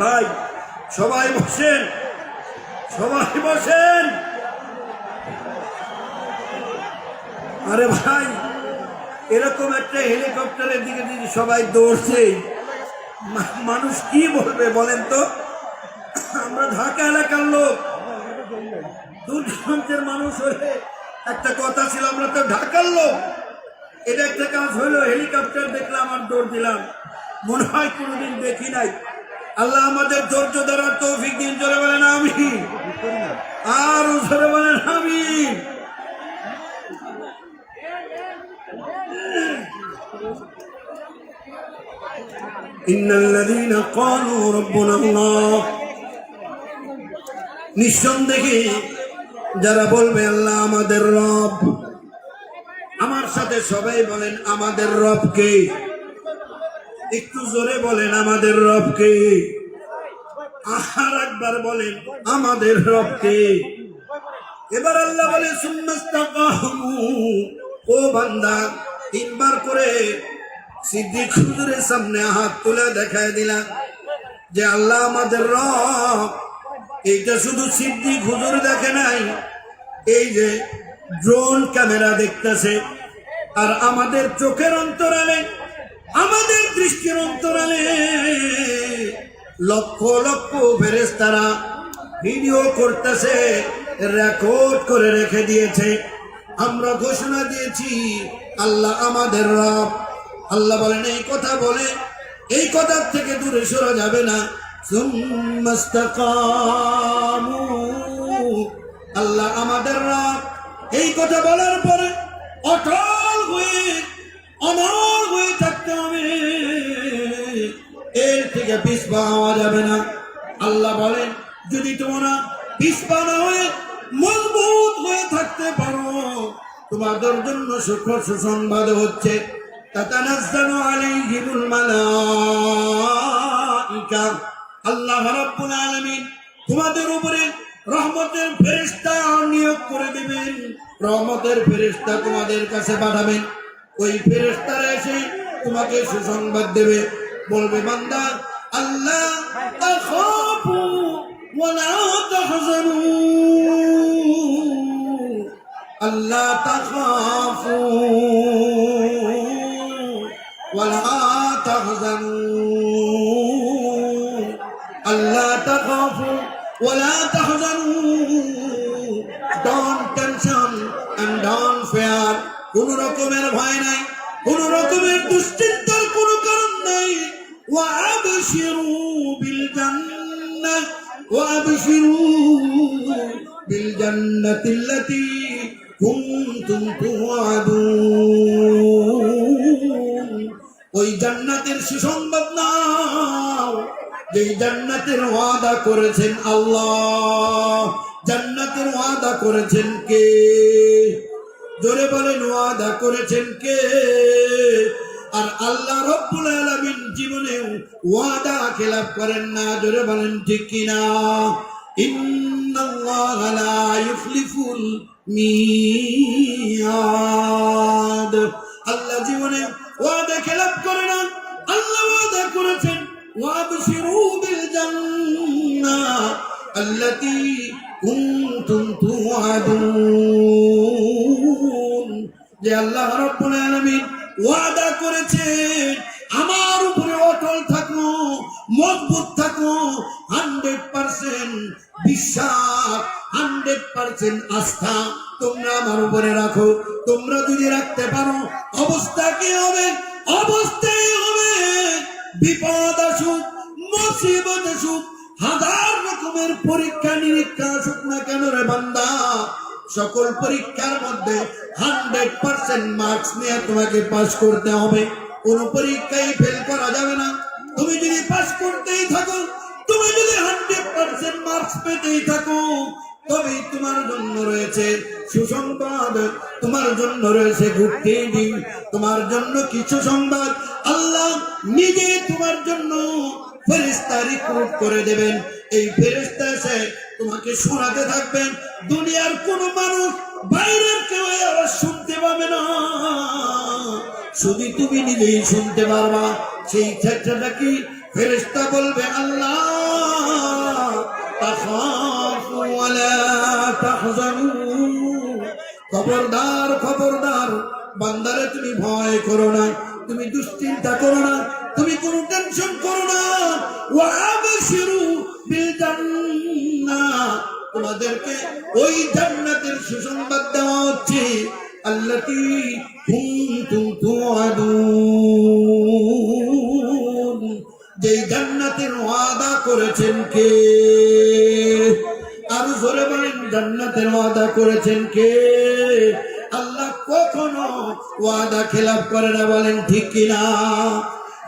ভাই, সবাই বসেন। সবাই বসেন। আরে ভাই, এরকম একটা হেলিকপ্টারের দিকে যদি সবাই দৌড়ছে মানুষ কি বলবে বলেন তো? আমরা ঢাকা এলাকার লোক। দূর মানুষ হয়ে একটা কথা ছিল আমরা তো ঢাকার লোক এটা একটা কাজ হলো হেলিকপ্টার দেখলাম আর দৌড় দিলাম মনে হয় কোনোদিন দেখি নাই আল্লাহ আমাদের ধৈর্য ধরার তৌফিক দিন জোরে বলেন আমি আর জোরে বলেন আমি إن الذين قالوا ربنا الله নিঃসন্দেহে যারা বলবে, আল্লাহ আমাদের রব। আমার সাথে সবাই বলেন, আমাদের রব কে? একটু জোরে বলেন, আমাদের রবকে আর একবার বলেন, আমাদের রবকে এবার আল্লাহ বলে ও বান্দা, তিনবার করে সিদ্দিক হুজুরের সামনে হাত তুলে দেখায় দিলাম যে, আল্লাহ আমাদের রব। এইটা শুধু সিদ্দিক হুজুর দেখে নাই। এই যে ড্রোন ক্যামেরা দেখতেছে। আর আমাদের চোখের অন্তরালে, আমাদের দৃষ্টির অন্তরালে লক্ষ লক্ষ ফেরেস্তারা ভিডিও করতেছে রেকর্ড করে রেখে দিয়েছে। আমরা ঘোষণা দিয়েছি, আল্লাহ আমাদের রব। আল্লাহ বলেন, এই কথা বলে, এই কথার থেকে দূরে সরা যাবে না। সুম্মাস্তাকামু। আল্লাহ আমাদের রব এই কথা বলার পরে অটল হয়ে, অমর হয়ে থাকতে হবে। এর থেকে পিস পাওয়া যাবে না। আল্লাহ বলেন, যদি তোমরা পিসপা না হয়ে মজবুত হয়ে থাকতে পারো, তোমাদের জন্য সুখ সুসংবাদ হচ্ছে, তাতানাজ্জালু আলাইহিমুল মালাইকা। আল্লাহ রাব্বুল আলামিন তোমাদের উপরে রহমতের ফেরেশতা নিয়োগ করে দিবেন। রহমতের ফেরেশতা তোমাদের কাছে পাঠাবেন। ওই ফেরেশতারা এসে তোমাকে সুসংবাদ দেবে। বলবে, বান্দা, আল্লাহ তাখাফু ওয়ালা তাহজানু। আল্লাহ তাখাফু ওয়ালা তাহজানু। আল্লাহ তাখাফু ওয়ালা তাহজানু। Don't tension and don't fear কোন রকমের ভয় নাই, কোন রকমের দুশ্চিন্তার কোনো কারণ নাই। ওয়াবশিরু বিল জান্নাহ ওয়াবশিরু বিল জান্নাতিল্লাতী কুনতুম তুআদুন ওই জান্নাতের সুসংবাদ নাও। যে জান্নাতের ওয়াদা করেছেন আল্লাহ। জান্নাতের ওয়াদা করেছেন কে? জোরে বলেন, ওয়াদা করেছেন কে? আর আল্লাহ রব্বুল আলামিন জীবনেও ওয়াদা খেলাপ করেন না, জোরে বলেন ঠিক কিনা ইন্নাল্লাহ লা ইউখলিফুল মিয়াদ। আল্লাহ জীবনে ওয়াদা খেলাপ করে না। করেছেন ওয়াবশিরু বিল জান্নাহ التي كنتم توعدون যে আল্লাহ রব্বুল আলামিন ওয়াদা করেছেন আমার উপরে অটল থাকো মজবুত থাকো হান্ড্রেড পার্সেন্ট বিশ্বাস হান্ড্রেড পার্সেন্ট আস্থা তোমরা আমার উপরে রাখো তোমরা যদি রাখতে পারো অবস্থা কি হবে অবস্থাই হবে বিপদ আসুক মুসিবত আসুক হাজার রকমের পরীক্ষা, নিরীক্ষা আসুক না কেন রে বান্দা? সকল পরীক্ষার মধ্যে হান্ড্রেড পার্সেন্ট মার্কস নিয়ে তোমাকে পাস করতে হবে। কোন পরীক্ষায় ফেল করা যাবে না। তুমি যদি পাস করতেই থাকো, তুমি যদি হান্ড্রেড পার্সেন্ট মার্কস পেতেই থাকো, তবেই তোমার জন্য রয়েছে সুসংবাদ, তোমার জন্য রয়েছে ঘুরতে দিন, তোমার জন্য কিছু সংবাদ। আল্লাহ নিজে তোমার জন্য ফেরিস্তা রিক্রুট করে দেবেন। এই ফেরিস্তা এসে তোমাকে শোনাতে থাকবেন। দুনিয়ার কোন মানুষ বাইরের কেউ আওয়াজ শুনতে পাবে না। শুধু তুমি নিজেই শুনতে পারবা। সেই ক্ষেত্রটা কি ফেরেস্তা বলবে, আল্লাহ খবরদার খবরদার, বান্দারে তুমি ভয় করো না। তুমি দুশ্চিন্তা করো না। তুমি কোনো টেনশন করো না। তোমাদেরকে ওই জান্নাতের সুসংবাদ দেওয়া হচ্ছে। আল্লাতি কুনতুম তুআদুন। যেই জান্নাতের ওয়াদা করেছেন কে? আরও জোরে বলেন, জান্নাতের ওয়াদা করেছেন কে? আল্লাহ কখনো ওয়াদা খেলাপ করে না বলেন ঠিক কিনা?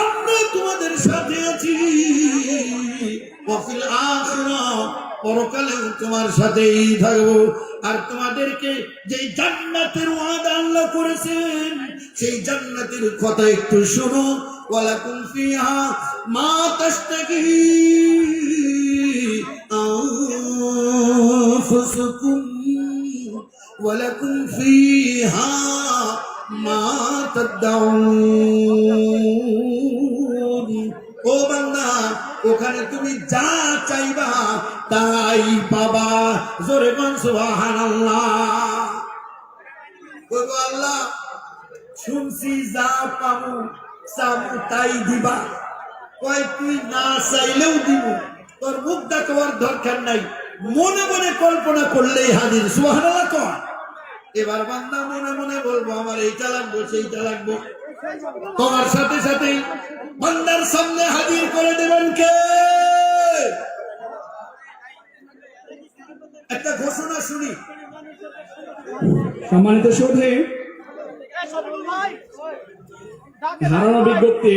আমরা তোমাদের সাথে আছি। ওয়াফিল আখিরা পরকালে তোমার সাথেই থাকব। আর তোমাদেরকে যে জান্নাতের ওয়াদা আল্লাহ করেছেন, সেই জান্নাতের কথা একটু শোনো। ওয়ালাকুম ফিহা মা তাশতাকি। আনফুসুকুম ওয়ালাকুম ফিহা মা তাদউন। ওখানে তুমি যা চাইবা তাই পাবা। জোরে আল্লাহ, শুনছি যা পাবো চাবো তাই দিবা। কয়, তুই না চাইলেও দিব। তোর মুখ দেখাবার দরকার নাই। মনে মনে কল্পনা করলেই হাজির, সুবহানাল্লাহ কয়। এবার বান্দা মনে মনে বলব, আমার এইটা লাগবো, সেইটা লাগবো। তোমার সাথে সাথে বান্দার সামনে হাজির করে দেবেন কে? একটা ঘোষণা শুনি। সম্মানিত সৌধে, ধারণা বিজ্ঞপ্তি,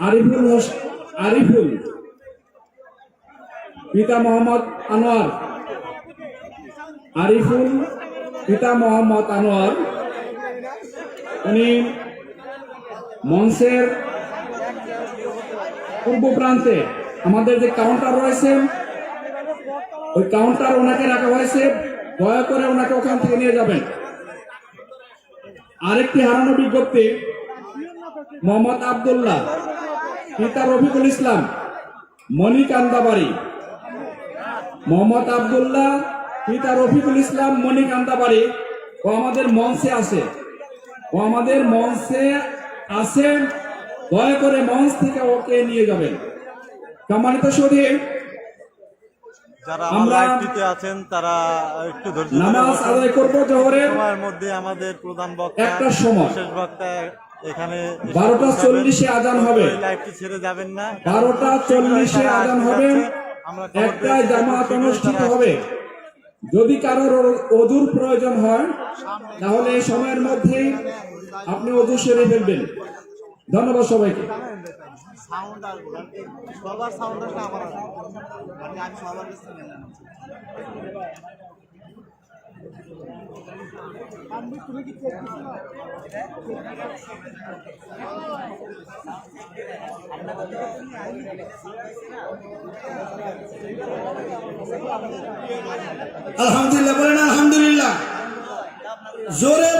আরিফুল আরিফুল, পিতা মোহাম্মদ আনোয়ার। আরিফুল, পিতা মোহাম্মদ আনোয়ার। উনি মঞ্চের পূর্ব প্রান্তে আমাদের যে কাউন্টার রয়েছে, ওই কাউন্টার ওনাকে রাখা হয়েছে। দয়া করে ওনাকে ওখান থেকে নিয়ে যাবেন। আরেকটি হারানো বিজ্ঞপ্তি, মোহাম্মদ আব্দুল্লাহ, পিতা রফিকুল ইসলাম, মণিকান্দাবাড়ি। মোহাম্মদ আবদুল্লাহ, পিতা রফিকুল ইসলাম, মণিকান্দাবাড়ি ও আমাদের মঞ্চে আছে। ও আমাদের মঞ্চে আছেন দয়া করে মঞ্চ থেকে ওকে নিয়ে যাবেন। সম্মানিত সদীপ যারা লাইভটিতে আছেন তারা একটু ধৈর্য নামাজ আদায় করব জহরের। সময়ের মধ্যে আমাদের প্রধান বক্তা সময়। বক্তা এখানে আজান হবে। লাইভটি ছেড়ে যাবেন না। আজান হবে। আমরা খবর জামাত অনুষ্ঠিত হবে। যদি কারোর অদুর প্রয়োজন হয়, তাহলে এই সময়ের মধ্যে আপনি অজু সেরে ফেলবেন। ধন্যবাদ সবাইকে। সবার সাউন্ড আসলে আমার আসবে মানে আমি সবার কাছে নিলাম আলহামদুলিল্লাহ বলেন আলহামদুলিল্লাহ। জোরে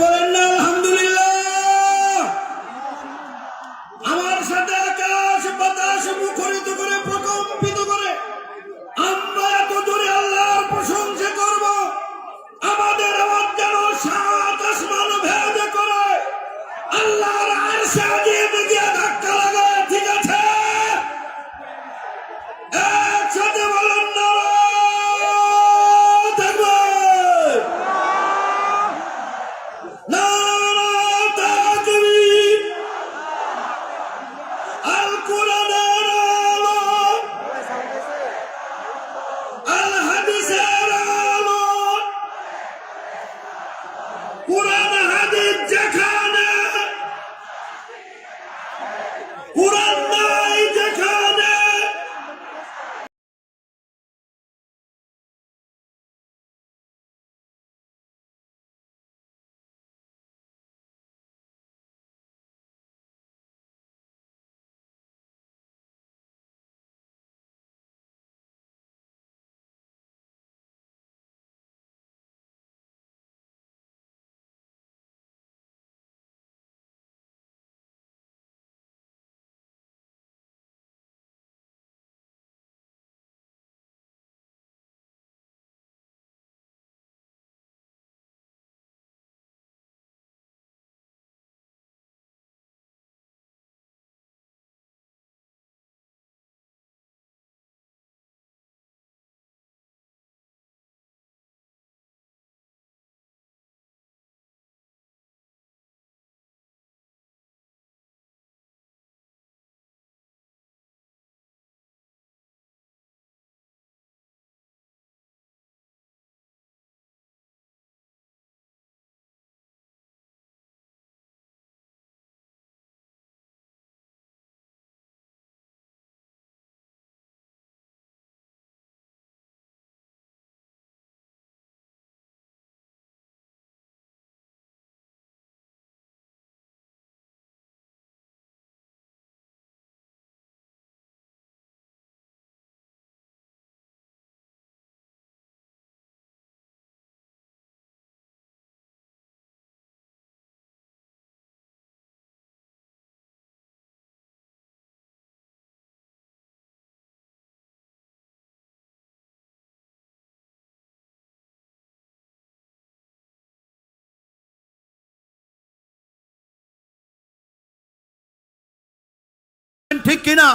ঠিক কিনা?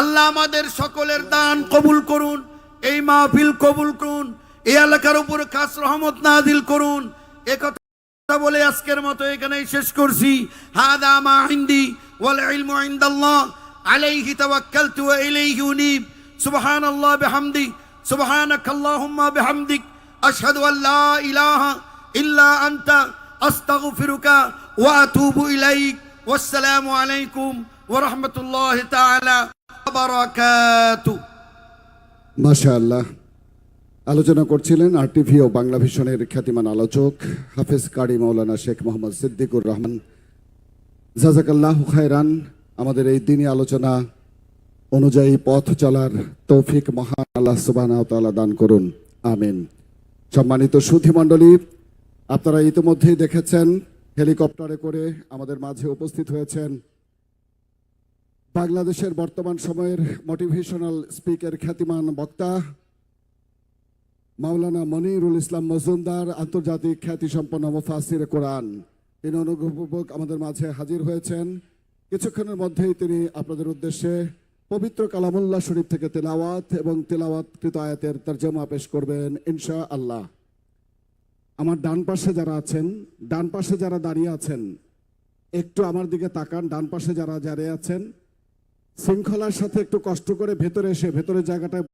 আল্লাহ আমাদের সকলের দান কবুল করুন, এই মাহফিল কবুল করুন, এই এলাকার উপর খাস রহমত নাজিল করুন। একথা বলে আজকের মতো এখানেই শেষ করছি। হাদা মা ইনদি ওয়াল ইলমু ইনদাল্লাহ, আলাইহি তাওয়াক্কালতু ওয়া ইলাইহি উনীব। সুবহানাল্লাহ বিহামদি সুবহানাক আল্লাহুম্মা বিহামদিক, আশহাদু আল লা ইলাহা ইল্লা আনতা, আস্তাগফিরুকা ওয়া আতুবু ইলাইক। ওয়াসসালামু আলাইকুম ওয়া রাহমাতুল্লাহি তাআলা ওয়া বারাকাতুহু আলোচনা করছিলেন আরটিভি ও বাংলা ভিশনের খ্যাতিমান আলোচক হাফেজ কারি মৌলানা শেখ মোহাম্মদ সিদ্দিকুর রহমান। জাজাকাল্লাহ খায়রান, আমাদের এই দিনই আলোচনা অনুযায়ী পথ চলার তৌফিক মহান আল্লাহ সুবাহ তাআলা দান করুন। আমিন। সম্মানিত সুধী মণ্ডলী, আপনারা ইতিমধ্যেই দেখেছেন হেলিকপ্টারে করে আমাদের মাঝে উপস্থিত হয়েছেন বাংলাদেশের বর্তমান সময়ের মোটিভেশনাল স্পিকার খ্যাতিমান বক্তা, মাওলানা মনিরুল ইসলাম মজুমদার, আন্তর্জাতিক খ্যাতিসম্পন্ন মুফাসির কোরআন। তিনি অনুগ্রহপূর্বক আমাদের মাঝে হাজির হয়েছেন। কিছুক্ষণের মধ্যেই তিনি আপনাদের উদ্দেশ্যে পবিত্র কালামুল্লাহ শরীফ থেকে তেলাওয়াত এবং তেলাওয়াতকৃত আয়াতের তর্জমা পেশ করবেন ইনশা আল্লাহ আমার ডান পাশে যারা আছেন, ডান পাশে যারা দাঁড়িয়ে আছেন, একটু আমার দিকে তাকান, ডান পাশে যারা দাঁড়িয়ে আছেন শৃঙ্খলার সাথে একটু কষ্ট করে ভেতরে এসে ভেতরের জায়গাটায়